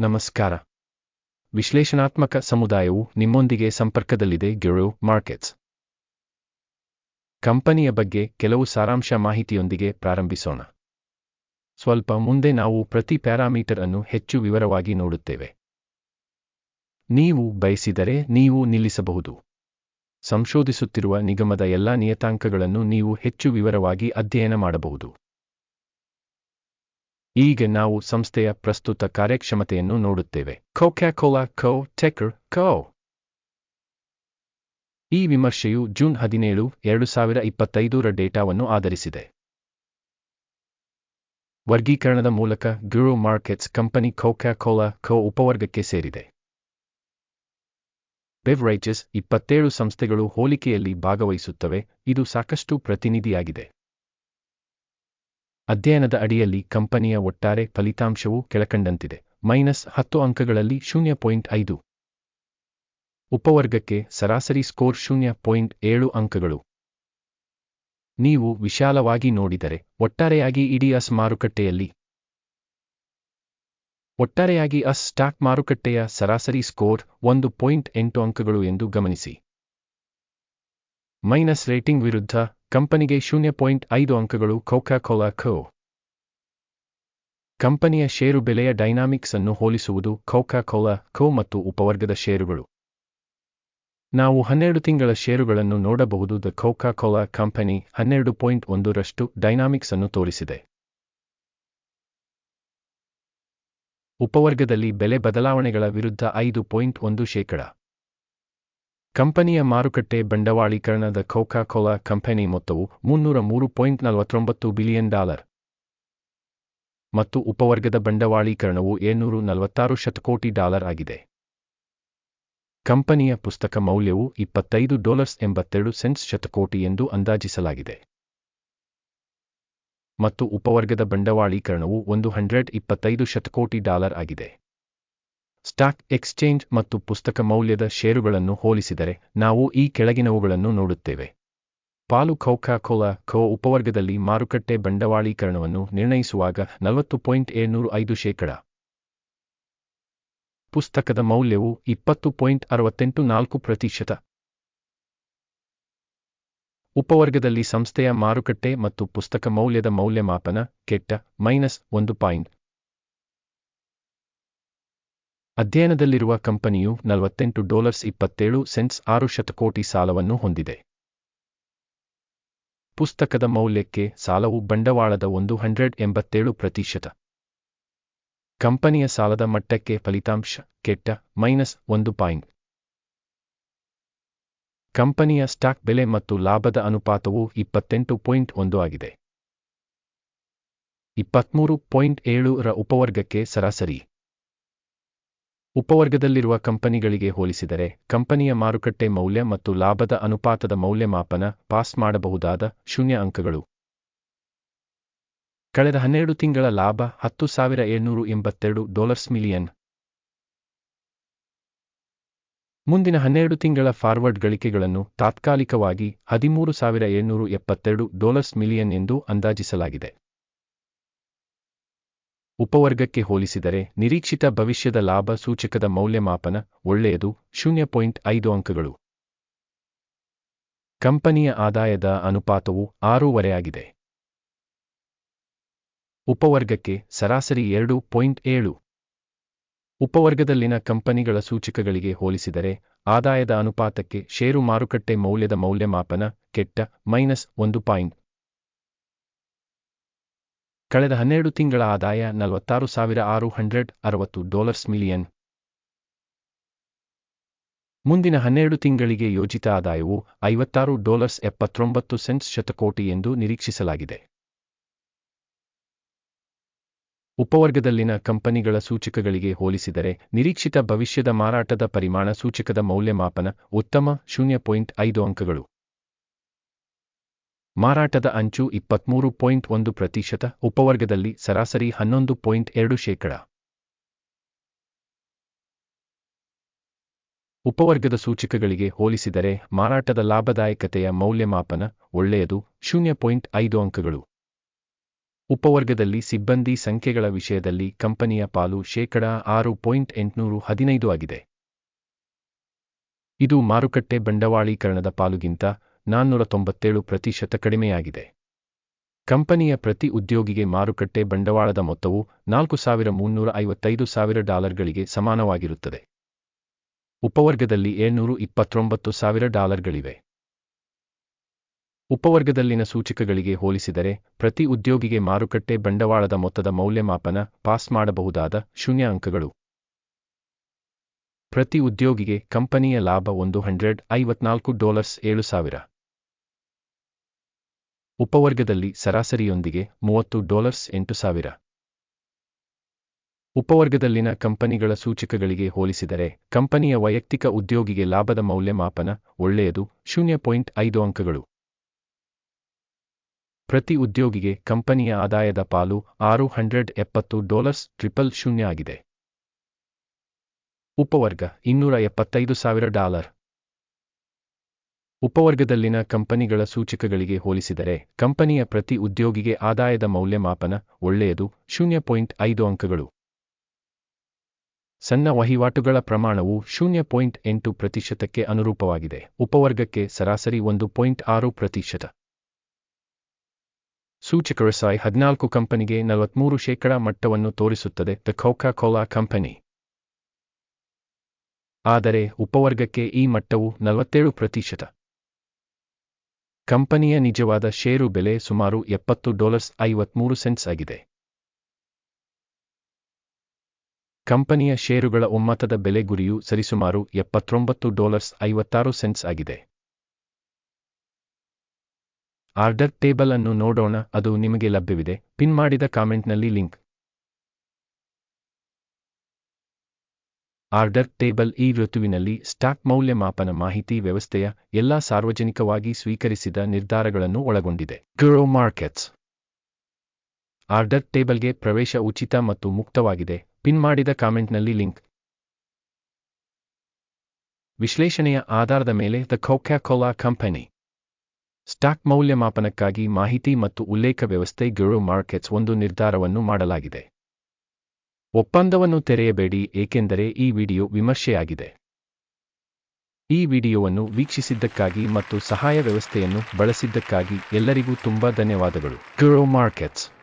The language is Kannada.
ನಮಸ್ಕಾರ. ವಿಶ್ಲೇಷಣಾತ್ಮಕ ಸಮುದಾಯವು ನಿಮ್ಮೊಂದಿಗೆ ಸಂಪರ್ಕದಲ್ಲಿದೆ ಗೆರೋ ಮಾರ್ಕೆಟ್ಸ್ ಕಂಪನಿಯ ಬಗ್ಗೆ ಕೆಲವು ಸಾರಾಂಶ ಮಾಹಿತಿಯೊಂದಿಗೆ ಪ್ರಾರಂಭಿಸೋಣ. ಸ್ವಲ್ಪ ಮುಂದೆ ನಾವು ಪ್ರತಿ ಪ್ಯಾರಾಮೀಟರ್ ಅನ್ನು ಹೆಚ್ಚು ವಿವರವಾಗಿ ನೋಡುತ್ತೇವೆ. ನೀವು ಬಯಸಿದರೆ ನೀವು ನಿಲ್ಲಿಸಬಹುದು. ಸಂಶೋಧಿಸುತ್ತಿರುವ ನಿಗಮದ ಎಲ್ಲಾ ನಿಯತಾಂಕಗಳನ್ನು ನೀವು ಹೆಚ್ಚು ವಿವರವಾಗಿ ಅಧ್ಯಯನ ಮಾಡಬಹುದು. ಈಗ ನಾವು ಸಂಸ್ಥೆಯ ಪ್ರಸ್ತುತ ಕಾರ್ಯಕ್ಷಮತೆಯನ್ನು ನೋಡುತ್ತೇವೆ. ಕೋಕ್ಯಾಕೋಲಾ ಕೋ ಟೆಕರ್ ಕೋ ಈ ವಿಮರ್ಶೆಯು ಜೂನ್ ಹದಿನೇಳು, ಎರಡು ಸಾವಿರ ಇಪ್ಪತ್ತೈದರ ಡೇಟಾವನ್ನು ಆಧರಿಸಿದೆ. ವರ್ಗೀಕರಣದ ಮೂಲಕ ಗ್ಯೂರೋ ಮಾರ್ಕೆಟ್ಸ್ ಕಂಪನಿ ಕೋಕ್ಯಾಕೋಲಾ ಕೋ ಉಪವರ್ಗಕ್ಕೆ ಸೇರಿದೆ. ಬೆವ್ರೈಜಸ್ ಇಪ್ಪತ್ತೇಳು ಸಂಸ್ಥೆಗಳು ಹೋಲಿಕೆಯಲ್ಲಿ ಭಾಗವಹಿಸುತ್ತವೆ, ಇದು ಸಾಕಷ್ಟು ಪ್ರತಿನಿಧಿಯಾಗಿದೆ. ಅಧ್ಯಯನದ ಅಡಿಯಲ್ಲಿ ಕಂಪನಿಯ ಒಟ್ಟಾರೆ ಫಲಿತಾಂಶವು ಕೆಳಕಂಡಂತಿದೆ. ಮೈನಸ್ ಹತ್ತು ಅಂಕಗಳಲ್ಲಿ ಶೂನ್ಯ ಪಾಯಿಂಟ್ ಐದು. ಉಪವರ್ಗಕ್ಕೆ ಸರಾಸರಿ ಸ್ಕೋರ್ ಶೂನ್ಯ ಪಾಯಿಂಟ್ ಏಳು ಅಂಕಗಳು. ನೀವು ವಿಶಾಲವಾಗಿ ನೋಡಿದರೆ ಒಟ್ಟಾರೆಯಾಗಿ ಇಡೀ ಅಸ್ ಮಾರುಕಟ್ಟೆಯಲ್ಲಿ ಒಟ್ಟಾರೆಯಾಗಿ ಅಸ್ ಸ್ಟಾಕ್ ಮಾರುಕಟ್ಟೆಯ ಸರಾಸರಿ ಸ್ಕೋರ್ ಒಂದು ಪಾಯಿಂಟ್ ಎಂಟು ಅಂಕಗಳು ಎಂದು ಗಮನಿಸಿ. ಮೈನಸ್ ರೇಟಿಂಗ್ ವಿರುದ್ಧ ಕಂಪನಿಗೆ ಶೂನ್ಯ ಪಾಯಿಂಟ್ ಐದು ಅಂಕಗಳು ಕೋಕಾಕೋಲಾ ಖೋ ಕಂಪನಿಯ ಷೇರು ಬೆಲೆಯ ಡೈನಾಮಿಕ್ಸ್ ಅನ್ನು ಹೋಲಿಸುವುದು ಕೋಕಾಕೋಲಾ ಖೋ ಮತ್ತು ಉಪವರ್ಗದ ಷೇರುಗಳು. ನಾವು ಹನ್ನೆರಡು ತಿಂಗಳ ಷೇರುಗಳನ್ನು ನೋಡಬಹುದು. ದ ಕೋಕಾಕೋಲಾ ಕಂಪನಿ ಹನ್ನೆರಡು ಪಾಯಿಂಟ್ ಒಂದರಷ್ಟು ಡೈನಾಮಿಕ್ಸ್ ಅನ್ನು ತೋರಿಸಿದೆ. ಉಪವರ್ಗದಲ್ಲಿ ಬೆಲೆ ಬದಲಾವಣೆಗಳ ವಿರುದ್ಧ ಐದು ಪಾಯಿಂಟ್ ಒಂದು ಶೇಕಡ. ಕಂಪನಿಯ ಮಾರುಕಟ್ಟೆ ಬಂಡವಾಳೀಕರಣದ ಕೋಕಾಕೋಲಾ ಕಂಪನಿ ಮೊತ್ತವು ಮುನ್ನೂರ ಮೂರು ಪಾಯಿಂಟ್ ನಲವತ್ತೊಂಬತ್ತು ಬಿಲಿಯನ್ ಡಾಲರ್. ಮತ್ತು ಉಪವರ್ಗದ ಬಂಡವಾಳೀಕರಣವು ಏಳ್ನೂರು ನಲವತ್ತಾರು ಶತಕೋಟಿ ಡಾಲರ್ ಆಗಿದೆ. ಕಂಪನಿಯ ಪುಸ್ತಕ ಮೌಲ್ಯವು ಇಪ್ಪತ್ತೈದು ಡಾಲರ್ಸ್ ಎಂಬತ್ತೆರಡು ಸೆಂಟ್ಸ್ ಶತಕೋಟಿ ಎಂದು ಅಂದಾಜಿಸಲಾಗಿದೆ. ಮತ್ತು ಉಪವರ್ಗದ ಬಂಡವಾಳೀಕರಣವು ಒಂದು ಹಂಡ್ರೆಡ್ ಇಪ್ಪತ್ತೈದು ಶತಕೋಟಿ ಡಾಲರ್ ಆಗಿದೆ. ಸ್ಟಾಕ್ ಎಕ್ಸ್ಚೇಂಜ್ ಮತ್ತು ಪುಸ್ತಕ ಮೌಲ್ಯದ ಷೇರುಗಳನ್ನು ಹೋಲಿಸಿದರೆ ನಾವು ಈ ಕೆಳಗಿನವುಗಳನ್ನು ನೋಡುತ್ತೇವೆ. ಪಾಲು ಕೋಕಾಕೋಲಾ ಖೋ ಉಪವರ್ಗದಲ್ಲಿ ಮಾರುಕಟ್ಟೆ ಬಂಡವಾಳೀಕರಣವನ್ನು ನಿರ್ಣಯಿಸುವಾಗ ನಲವತ್ತು ಪಾಯಿಂಟ್ ಏಳ್ನೂರು ಐದು ಶೇಕಡ. ಪುಸ್ತಕದ ಮೌಲ್ಯವು ಇಪ್ಪತ್ತು ಪಾಯಿಂಟ್ ಅರವತ್ತೆಂಟು ನಾಲ್ಕು ಪ್ರತಿಶತ. ಉಪವರ್ಗದಲ್ಲಿ ಸಂಸ್ಥೆಯ ಮಾರುಕಟ್ಟೆ ಮತ್ತು ಪುಸ್ತಕ ಮೌಲ್ಯದ ಮೌಲ್ಯಮಾಪನ ಕೆಟ್ಟ ಮೈನಸ್ ಒಂದು ಪಾಯಿಂಟ್. ಅಧ್ಯಯನದಲ್ಲಿರುವ ಕಂಪನಿಯು ನಲವತ್ತೆಂಟು ಡಾಲರ್ಸ್ ಇಪ್ಪತ್ತೇಳು ಸೆಂಟ್ಸ್ ಆರು ಶತಕೋಟಿ ಸಾಲವನ್ನು ಹೊಂದಿದೆ. ಪುಸ್ತಕದ ಮೌಲ್ಯಕ್ಕೆ ಸಾಲವು ಬಂಡವಾಳದ ಒಂದು ಹಂಡ್ರೆಡ್ ಎಂಬತ್ತೇಳು ಪ್ರತಿಶತ. ಕಂಪನಿಯ ಸಾಲದ ಮಟ್ಟಕ್ಕೆ ಫಲಿತಾಂಶ ಕೆಟ್ಟ ಮೈನಸ್ ಒಂದು ಪಾಯಿಂಟ್. ಕಂಪನಿಯ ಸ್ಟಾಕ್ ಬೆಲೆ ಮತ್ತು ಲಾಭದ ಅನುಪಾತವು ಇಪ್ಪತ್ತೆಂಟು ಪಾಯಿಂಟ್ ಒಂದು ಆಗಿದೆ. ಇಪ್ಪತ್ಮೂರು ಪಾಯಿಂಟ್ ಏಳು ರ ಉಪವರ್ಗಕ್ಕೆ ಸರಾಸರಿ. ಉಪವರ್ಗದಲ್ಲಿರುವ ಕಂಪನಿಗಳಿಗೆ ಹೋಲಿಸಿದರೆ, ಕಂಪನಿಯ ಮಾರುಕಟ್ಟೆ ಮೌಲ್ಯ ಮತ್ತು ಲಾಭದ ಅನುಪಾತದ ಮೌಲ್ಯಮಾಪನ ಪಾಸ್ ಮಾಡಬಹುದಾದ ಶೂನ್ಯ ಅಂಕಗಳು. ಕಳೆದ ಹನ್ನೆರಡು ತಿಂಗಳ ಲಾಭ ಹತ್ತು ಸಾವಿರ ಏಳ್ನೂರು ಎಂಬತ್ತೆರಡು ಡಾಲರ್ಸ್ ಮಿಲಿಯನ್. ಮುಂದಿನ ಹನ್ನೆರಡು ತಿಂಗಳ ಫಾರ್ವರ್ಡ್ ಗಳಿಕೆಗಳನ್ನು ತಾತ್ಕಾಲಿಕವಾಗಿ ಹದಿಮೂರು ಸಾವಿರ ಏಳ್ನೂರು ಎಪ್ಪತ್ತೆರಡು ಡಾಲರ್ಸ್ ಮಿಲಿಯನ್ ಎಂದು ಅಂದಾಜಿಸಲಾಗಿದೆ. ಉಪವರ್ಗಕ್ಕೆ ಹೋಲಿಸಿದರೆ ನಿರೀಕ್ಷಿತ ಭವಿಷ್ಯದ ಲಾಭ ಸೂಚಕದ ಮೌಲ್ಯಮಾಪನ ಒಳ್ಳೆಯದು, ಶೂನ್ಯ ಪಾಯಿಂಟ್ ಐದು ಅಂಕಗಳು. ಕಂಪನಿಯ ಆದಾಯದ ಅನುಪಾತವು ಆರೂವರೆ ಆಗಿದೆ. ಉಪವರ್ಗಕ್ಕೆ ಸರಾಸರಿ ಎರಡು ಪಾಯಿಂಟ್ ಏಳು. ಉಪವರ್ಗದಲ್ಲಿನ ಕಂಪನಿಗಳ ಸೂಚಕಗಳಿಗೆ ಹೋಲಿಸಿದರೆ ಆದಾಯದ ಅನುಪಾತಕ್ಕೆ ಷೇರು ಮಾರುಕಟ್ಟೆ ಮೌಲ್ಯದ ಮೌಲ್ಯಮಾಪನ ಕೆಟ್ಟ ಮೈನಸ್ ಒಂದು ಪಾಯಿಂಟ್. ಕಳೆದ ಹನ್ನೆರಡು ತಿಂಗಳ ಆದಾಯ ನಲವತ್ತಾರು ಸಾವಿರ ಆರು ಹಂಡ್ರೆಡ್ ಅರವತ್ತು ಡಾಲರ್ಸ್ ಮಿಲಿಯನ್. ಮುಂದಿನ ಹನ್ನೆರಡು ತಿಂಗಳಿಗೆ ಯೋಜಿತ ಆದಾಯವು ಐವತ್ತಾರು ಡಾಲರ್ಸ್ ಎಪ್ಪತ್ತೊಂಬತ್ತು ಸೆಂಟ್ಸ್ ಶತಕೋಟಿ ಎಂದು ನಿರೀಕ್ಷಿಸಲಾಗಿದೆ. ಉಪವರ್ಗದಲ್ಲಿನ ಕಂಪನಿಗಳ ಸೂಚಕಗಳಿಗೆ ಹೋಲಿಸಿದರೆ ನಿರೀಕ್ಷಿತ ಭವಿಷ್ಯದ ಮಾರಾಟದ ಪರಿಮಾಣ ಸೂಚಕದ ಮೌಲ್ಯಮಾಪನ ಉತ್ತಮ ಶೂನ್ಯ ಪಾಯಿಂಟ್ ಐದು ಅಂಕಗಳು. ಮಾರಾಟದ ಅಂಚು ಇಪ್ಪತ್ಮೂರು ಪಾಯಿಂಟ್ ಒಂದು ಪ್ರತಿಶತ, ಉಪವರ್ಗದಲ್ಲಿ ಸರಾಸರಿ ಹನ್ನೊಂದು ಪಾಯಿಂಟ್ ಎರಡು ಶೇಕಡ. ಉಪವರ್ಗದ ಸೂಚಕಗಳಿಗೆ ಹೋಲಿಸಿದರೆ, ಮಾರಾಟದ ಲಾಭದಾಯಕತೆಯ ಮೌಲ್ಯಮಾಪನ ಒಳ್ಳೆಯದು, ಶೂನ್ಯ ಪಾಯಿಂಟ್ ಐದು ಅಂಕಗಳು. ಉಪವರ್ಗದಲ್ಲಿ ಸಿಬ್ಬಂದಿ ಸಂಖ್ಯೆಗಳ ವಿಷಯದಲ್ಲಿ ಕಂಪನಿಯ ಪಾಲು ಶೇಕಡ ಆರು ಪಾಯಿಂಟ್ ಎಂಟುನೂರು ಹದಿನೈದು ಆಗಿದೆ. ಇದು ಮಾರುಕಟ್ಟೆ ಬಂಡವಾಳೀಕರಣದ ಪಾಲುಗಿಂತ ನಾನ್ನೂರ ತೊಂಬತ್ತೇಳು ಪ್ರತಿಶತ ಕಡಿಮೆಯಾಗಿದೆ. ಕಂಪನಿಯ ಪ್ರತಿ ಉದ್ಯೋಗಿಗೆ ಮಾರುಕಟ್ಟೆ ಬಂಡವಾಳದ ಮೊತ್ತವು ನಾಲ್ಕು ಸಾವಿರ ಮುನ್ನೂರ ಐವತ್ತೈದು ಸಾವಿರ ಡಾಲರ್ಗಳಿಗೆ ಸಮಾನವಾಗಿರುತ್ತದೆ. ಉಪವರ್ಗದಲ್ಲಿ ಏಳ್ನೂರು ಇಪ್ಪತ್ತೊಂಬತ್ತು ಸಾವಿರ ಡಾಲರ್ಗಳಿವೆ. ಉಪವರ್ಗದಲ್ಲಿನ ಸೂಚಕಗಳಿಗೆ ಹೋಲಿಸಿದರೆ, ಪ್ರತಿ ಉದ್ಯೋಗಿಗೆ ಮಾರುಕಟ್ಟೆ ಬಂಡವಾಳದ ಮೊತ್ತದ ಮೌಲ್ಯಮಾಪನ ಪಾಸ್ ಮಾಡಬಹುದಾದ ಶೂನ್ಯ ಅಂಕಗಳು. ಪ್ರತಿ ಉದ್ಯೋಗಿಗೆ ಕಂಪನಿಯ ಲಾಭ ಒಂದು ಹಂಡ್ರೆಡ್ ಐವತ್ನಾಲ್ಕು ಡಾಲರ್ಸ್ ಏಳು ಸಾವಿರ. ಉಪವರ್ಗದಲ್ಲಿ ಸರಾಸರಿಯೊಂದಿಗೆ ಮೂವತ್ತು ಡಾಲರ್ಸ್ ಎಂಟು ಸಾವಿರ. ಉಪವರ್ಗದಲ್ಲಿನ ಕಂಪನಿಗಳ ಸೂಚಕಗಳಿಗೆ ಹೋಲಿಸಿದರೆ, ಕಂಪನಿಯ ವೈಯಕ್ತಿಕ ಉದ್ಯೋಗಿಗೆ ಲಾಭದ ಮೌಲ್ಯಮಾಪನ ಒಳ್ಳೆಯದು, ಶೂನ್ಯ ಪಾಯಿಂಟ್ ಐದು ಅಂಕಗಳು. ಪ್ರತಿ ಉದ್ಯೋಗಿಗೆ ಕಂಪನಿಯ ಆದಾಯದ ಪಾಲು ಆರು ಹಂಡ್ರೆಡ್ ಎಪ್ಪತ್ತು ಡಾಲರ್ಸ್ ಟ್ರಿಪಲ್ ಶೂನ್ಯ ಆಗಿದೆ. ಉಪವರ್ಗ ಇನ್ನೂರ ಎಪ್ಪತ್ತೈದು ಸಾವಿರ ಡಾಲರ್. ಉಪವರ್ಗದಲ್ಲಿನ ಕಂಪನಿಗಳ ಸೂಚಕಗಳಿಗೆ ಹೋಲಿಸಿದರೆ, ಕಂಪನಿಯ ಪ್ರತಿ ಉದ್ಯೋಗಿಗೆ ಆದಾಯದ ಮೌಲ್ಯಮಾಪನ ಒಳ್ಳೆಯದು, ಶೂನ್ಯ ಪಾಯಿಂಟ್ ಐದು ಅಂಕಗಳು. ಸಣ್ಣ ವಹಿವಾಟುಗಳ ಪ್ರಮಾಣವು ಶೂನ್ಯ ಪಾಯಿಂಟ್ ಎಂಟು ಪ್ರತಿಶತಕ್ಕೆ ಅನುರೂಪವಾಗಿದೆ, ಉಪವರ್ಗಕ್ಕೆ ಸರಾಸರಿ ಒಂದು ಪಾಯಿಂಟ್ ಆರು ಪ್ರತಿಶತ. ಸೂಚಕ ಸಾಯ್ ಹದಿನಾಲ್ಕು ಕಂಪನಿಗೆ ನಲವತ್ಮೂರು ಶೇಕಡಾ ಮಟ್ಟವನ್ನು ತೋರಿಸುತ್ತದೆ ದ ಕೋಕಾ ಕೋಲಾ ಕಂಪನಿ ಆದರೆ ಉಪವರ್ಗಕ್ಕೆ ಈ ಮಟ್ಟವು ನಲವತ್ತೇಳು ಪ್ರತಿಶತ. ಕಂಪನಿಯ ನಿಜವಾದ ಷೇರು ಬೆಲೆ ಸುಮಾರು ಎಪ್ಪತ್ತು ಡಾಲರ್ಸ್ ಐವತ್ಮೂರು ಸೆಂಟ್ಸ್ ಆಗಿದೆ. ಕಂಪನಿಯ ಷೇರುಗಳ ಒಮ್ಮತದ ಬೆಲೆ ಗುರಿಯು ಸರಿಸುಮಾರು ಎಪ್ಪತ್ತೊಂಬತ್ತು ಡಾಲರ್ಸ್ ಐವತ್ತಾರು ಸೆಂಟ್ಸ್ ಆಗಿದೆ. ಆರ್ಡರ್ ಟೇಬಲ್ ಅನ್ನು ನೋಡೋಣ, ಅದು ನಿಮಗೆ ಲಭ್ಯವಿದೆ. ಪಿನ್ ಮಾಡಿದ ಕಾಮೆಂಟ್ನಲ್ಲಿ ಲಿಂಕ್. ಆರ್ಡರ್ ಟೇಬಲ್ ಈ ಋತುವಿನಲ್ಲಿ ಸ್ಟಾಕ್ ಮೌಲ್ಯಮಾಪನ ಮಾಹಿತಿ ವ್ಯವಸ್ಥೆಯ ಎಲ್ಲಾ ಸಾರ್ವಜನಿಕವಾಗಿ ಸ್ವೀಕರಿಸಿದ ನಿರ್ಧಾರಗಳನ್ನು ಒಳಗೊಂಡಿದೆ. ಗ್ರೋ ಮಾರ್ಕೆಟ್ಸ್ ಆರ್ಡರ್ ಟೇಬಲ್ಗೆ ಪ್ರವೇಶ ಉಚಿತ ಮತ್ತು ಮುಕ್ತವಾಗಿದೆ. ಪಿನ್ ಮಾಡಿದ ಕಾಮೆಂಟ್ನಲ್ಲಿ ಲಿಂಕ್. ವಿಶ್ಲೇಷಣೆಯ ಆಧಾರದ ಮೇಲೆ the Coca Cola company stock ಮೌಲ್ಯಮಾಪನಕ್ಕಾಗಿ ಮಾಹಿತಿ ಮತ್ತು ಉಲ್ಲೇಖ ವ್ಯವಸ್ಥೆ ಗ್ರೋ ಮಾರ್ಕೆಟ್ಸ್ ಒಂದು ನಿರ್ಧಾರವನ್ನು ಮಾಡಲಾಗಿದೆ. ಒಪ್ಪಂದವನ್ನು ತೆರೆಯಬೇಡಿ, ಏಕೆಂದರೆ ಈ ವಿಡಿಯೋ ವಿಮರ್ಶೆಯಾಗಿದೆ. ಈ ವಿಡಿಯೋವನ್ನು ವೀಕ್ಷಿಸಿದ್ದಕ್ಕಾಗಿ ಮತ್ತು ಸಹಾಯ ವ್ಯವಸ್ಥೆಯನ್ನು ಬಳಸಿದ್ದಕ್ಕಾಗಿ ಎಲ್ಲರಿಗೂ ತುಂಬಾ ಧನ್ಯವಾದಗಳು. Grow markets